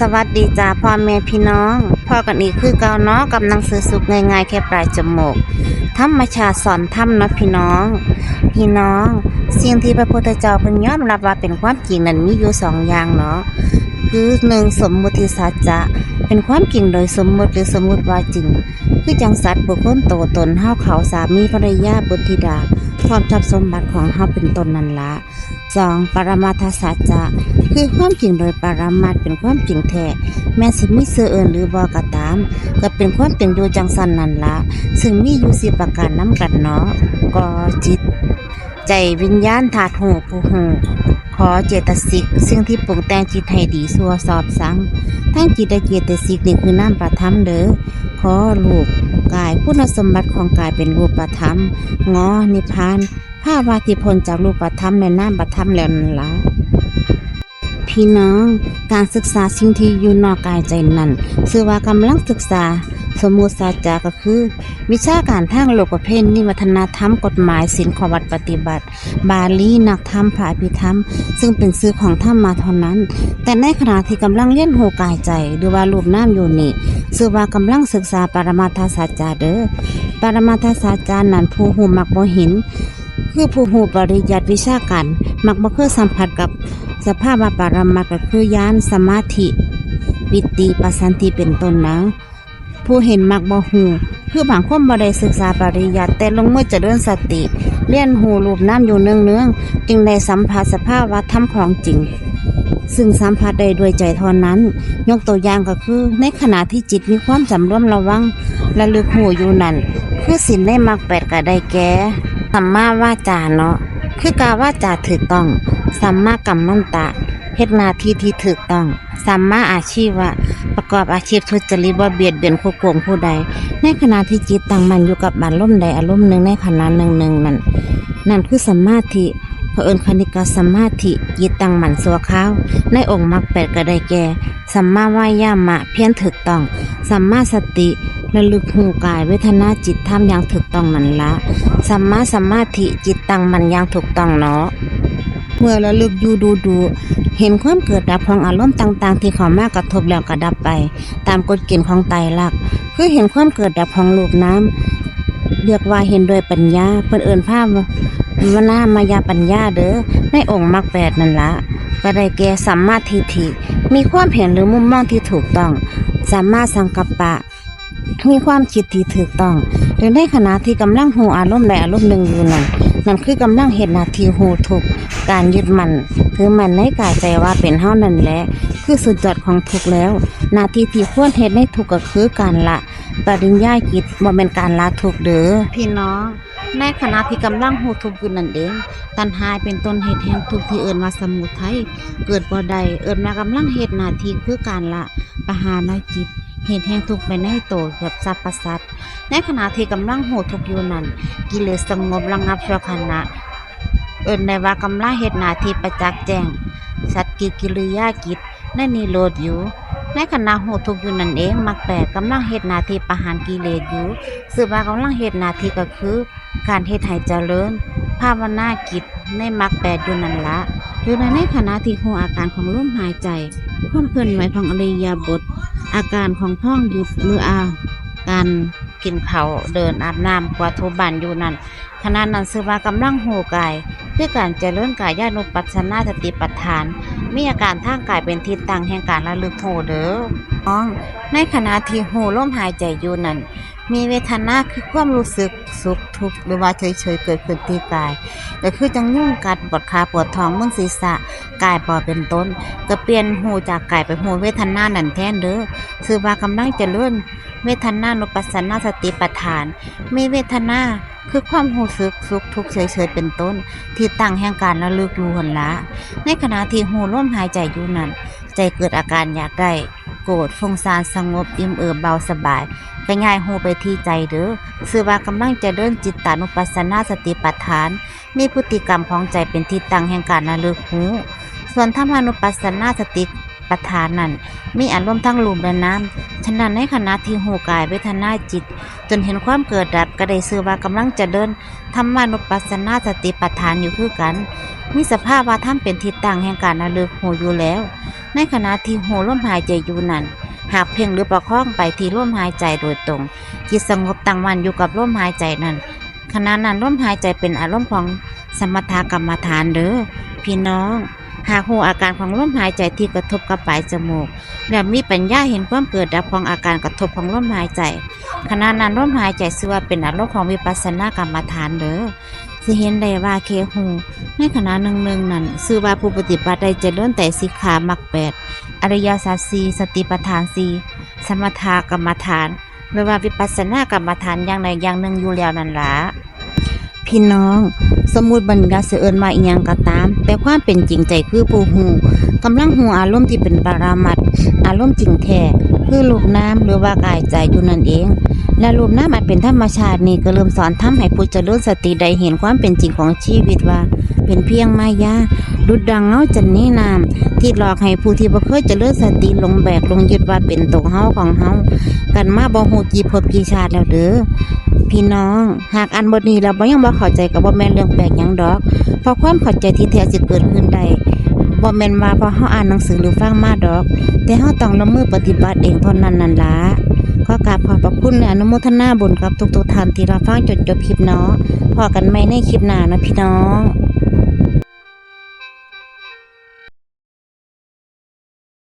สวัสดีจ้าพ่อแม่พี่น้องพ่อกันอีกคือเก่าเนาะกับหนังสือสุกง่ายๆแค่ปลายจมูกธรรมชาติสอนธรรมเนาะพี่น้อง พี่น้อง สิ่งที่พระพุทธเจ้าเพิ่นยอมรับว่าเป็นความจริงนั้นมีอยู่สองอย่างเนาะคือหนึ่งสมมุติสัจจะเป็นความจริงโดยสมมติหรือสมมุติว่าจริง คือจังสัตว์บุคคลโตตนเฮาเขาสามีภรรยาบุตรธิดา พร้อมทรัพย์สมบัติของเฮาเป็นต้นนั่นละสองปรมาทสัจจะคือความจริงโดยปรามัดเป็นความจริงแท้แม้สิมีเสื่อเอินหรือบอก็ตาม ก็เป็นความเป็นอยู่จังสันนั่นละซึ่งมีอยู่สิประการน้ำกันเนาะก็จิต ใจวิญญาณธาตุหูผู้หูขอเจตสิกสิ่งที่ปรุงแต่งจิตให้ดีสัวสอบสังทั้งจิตและเจตสิกนี่คือน้ำประทับเด้อ อลูกกายคุณสมบัติของกายเป็นรูปธรรมงอนิพานภาพวาทิพลจากรูปธรรมในน้ำประทับแล้วนั่นละพี่น้องการศึกษาสิ่งที่อยู่นอกกายใจนั้นชื่อว่ากำลังศึกษา สมมุติศาสตร์จาก็คือ วิชาการทางโลกประเพณีวัฒนธรรมกฎหมายศิลป์ขวัดปฏิบัติ บาลีนักธรรมพระอภิธรรม ซึ่งเป็นซื้อของธรรมมาเท่านั้น แต่ในขณะที่กำลังเลี้ยนโหกายใจ หรือว่ารูปน้ำอยู่นี่ชื่อว่ากำลังศึกษาปรมาทศาสตร์จาเด้อปรมาทศาสตร์จานั้นผู้หูมักบ่เห็นคือผู้หูปริยัติวิชาการมักบ่เคยสัมผัสกับสภาพว่าปรมัตถ์ก็คือยานสมาธิปิติปัสสันติเป็นต้นนะ ผู้เห็นมักบ่หูคือบางคนบ่ได้ศึกษาปริยัติแต่ลงมือจเจริญสติเลียนหูรูปน้ำอยู่เนืองๆจึงได้สัมผัสสภาพวัฏธรรมของจริง ซึ่งสัมผัสได้ด้วยใจท่านั้น ยกตัวอย่างก็คือ ในขณะที่จิตมีความสำรวมระวังและลึกหูอยู่นั่น คือสินได้มักแปดก็ได้แก่สัมมาวาจาเนาะคือการวาจาถูกต้องสัมมากัมมันตะ เฮ็ดหนาที่ที่ถูกต้องสัมมาอาชีวะ ประกอบอาชีพทุจริตบ่เบียดเบียนผู้โกงผู้ใด ในขณะที่จิตตั้งมันอยู่กับอารมณ์ใดอารมณ์หนึ่งในขณะหนึ่งหนึ่งนั่นนั่นคือสัมมาทิเผอิญคณิกาสัมมาทิจิตตั้งมันสัวข้าวในองค์มรรคแปดก็ได้แก่สัมมาวายามะเพียรถูกต้องสัมมาสติระลึกหูกายเวทนาจิตทำอย่างถูกต้องนั่นละสัมมาสมาธิจิตตั้งมันอย่างถูกต้องเนาะเมื่อระลึกอยู่ดูดู เห็นความเกิดดับของอารมณ์ต่างๆ ที่เขามากระทบแล้วก็ดับไป ตามกฎเกณฑ์ของไตรลักษณ์คือเห็นความเกิดดับของรูปน้ำเรียกว่าเห็นด้วยปัญญาเพิ่นเอิ้นภาพวานามายาปัญญาเด้อในองค์มรรคแปดนั่นละก็ได้แก่สัมมาทิฏฐิมีความเห็นหรือมุมมองที่ถูกต้องสัมมาสังกัปปะ มีความคิดที่ถูกต้องหรือในขณะที่กำลังหูอารมณ์ใดอารมณ์หนึ่งอยู่นั่น นั่นคือกำลังเห็นนาที่หูทุกการยึดมันถือมันในกายใจว่าเป็นเฮานั่นแหละคือสุดยอดของทุกแล้ว นาทีที่ควรเฮ็ดในทุกก็คือการละปริญญากิจบ่แม่นการละทุกเด้อพี่น้องในขณะที่กำลังหูทุกข์อยู่นั่นเองตัณหายเป็นต้นเหตุแห่งทุกที่เอิ้นว่าสมุทัยเกิดบ่ได้เอิ้นว่ากำลังเฮ็ดหน้าทีคือการละปหาน้อยจิต เหตุแห่งทุกข์ไปในโตเกือบสัพพสัตในขณะที่กำลังโหทุกข์อยู่นั้น กิเลสสงบระงับชั่วขณะเอิ้นได้ว่ากำลังเฮ็ดหน้าทีประจักษ์แจ้ง สัตว์กิจกิริยากิจในนิโรธอยู่ ในขณะโหทุกข์อยู่นั่นเองมรรคแปดกำลังเฮ็ดหน้าทีประหารกิเลสอยู่ซึ่งว่ากำลังเฮ็ดหน้าทีก็คือ การเฮ็ดให้เจริญภาวนากิจในมรรคแปดอยู่นั่นละหรือในขณะที่หูอาการของลมหายใจ ความเคลื่อนไหวของอริยาบท อาการของท้องหยุดหรืออาการกินเขาเดินอาบน้ำกวาดถูบ้านอยู่นั่นขณะนั้นสือว่ากำลังหูกายคือการเจริญกายญานุปัสสนาสติปัฏฐาน มีอาการทางกายเป็นทิศตั้งแห่งการระลึกโหเด้อน้องในขณะที่หูลมหายใจอยู่นั่นมีเวทนาคือความรู้สึก สุขทุกข์หรือว่าเฉยๆเกิดขึ้นที่กายก็คือจังยุ่งกัดปวดขาปวดท้องมึนศีรษะกายปอดเป็นต้น ก็เปลี่ยนหูจากกายไปหูเวทนานั่นแทนเด้อคือว่ากำลังเจริญเวทนานุปัสสนาสติปัฏฐานมีเวทนาคือความรู้สึกสุขทุกข์เฉยๆเป็นต้น ที่ตั้งแห่งการระลึกรู้หนละ ในขณะที่หูลมหายใจอยู่นั้น ใจเกิดอาการอยากได้ โกรธฟงซานสงบอิ่มเอิบเบาสบายก็ง่ายหูไปที่ใจเด้อสื่อว่ากำลังจะเดินจิตตานุปัสสนาสติปัฏฐาน มีพฤติกรรมของใจเป็นที่ตั้งแห่งการระลึกหูส่วนธรรมานุปัสสนาสติ ปัฏฐานนั้นมีอารมณ์ทั้งลมและน้ำฉะนั้นในขณะที่หูกายเวทนาจิต จนเห็นความเกิดดับก็ได้ชื่อว่ากำลังจะเดินธรรมานุปัสสนาสติปัฏฐานอยู่คือกัน มีสภาพว่าท่านเป็นทิศตั้งแห่งการระลึกหูอยู่แล้ว ในขณะที่หูลมหายใจอยู่นั้นหากเพ่งหรือประคองไปที่ลมหายใจโดยตรงจิตสงบตั้งมั่นอยู่กับลมหายใจนั้นขณะนั้นลมหายใจเป็นอารมณ์ของสมถกรรมฐานเด้อพี่น้อง หากหูอาการของลมหายใจที่กระทบกับปลายจมูก และมีปัญญาเห็นความเกิดดับของอาการกระทบของลมหายใจ ขณะนั้นลมหายใจชื่อว่าเป็นอารมณ์ของวิปัสสนากรรมฐานเด้อสิเห็นได้ว่าเคหูในขณะหนึ่งๆนั้นชื่อว่าผู้ปฏิบัติได้เจริญแต่สิกขามักแปดอริยสัจสีสติปัฏฐานสีสมถากรรมฐาน หรือว่าวิปัสสนากรรมฐานอย่างใดอย่างหนึ่งอยู่แล้วนั่นละ พี่น้อง สมมุติบัญญัติเสเอิญมาอีหยังก็ตาม แต่ความเป็นจริงใจคือผู้หูกำลังหูอารมณ์ที่เป็นปรามัดอารมณ์จริงแท้คือรูปน้ำหรือว่ากายใจอยู่นั่นเอง และรูปน้ำอันเป็นธรรมชาตินี่ก็เริ่มสอนทำให้ผู้เจริญสติได้เห็นความเป็นจริงของชีวิตว่า เป็นเพียงมายา ดุดดังเงาจันนี้นามที่หลอกให้ผู้ที่บ่เคยจเจริญสติลงแบกลงยึดว่าเป็นตัวเฮาของเฮากันมาบ่ฮู้กี่ภพกี่ชาติแล้วเด้อพี่น้อง หากอันบทนี้เราบ่ยังบ่เข้าใจก็บ่แม่นเรื่องแปลกหยังดอกเพราะความเข้าใจที่แท้สิเกิดขึ้นได้บ่แม่นว่าเพราะเฮาอ่านหนังสือหรือฟังมาดอก แต่เฮาต้องลงมือปฏิบัติเองเท่านั้นนั่นล่ะขอกราบขอบพระคุณและอนุโมทนาบุญกับทุกๆท่านที่รับฟังจนจบคลิปเนาะพอกันใหม่ในคลิปหน้านะพี่น้อง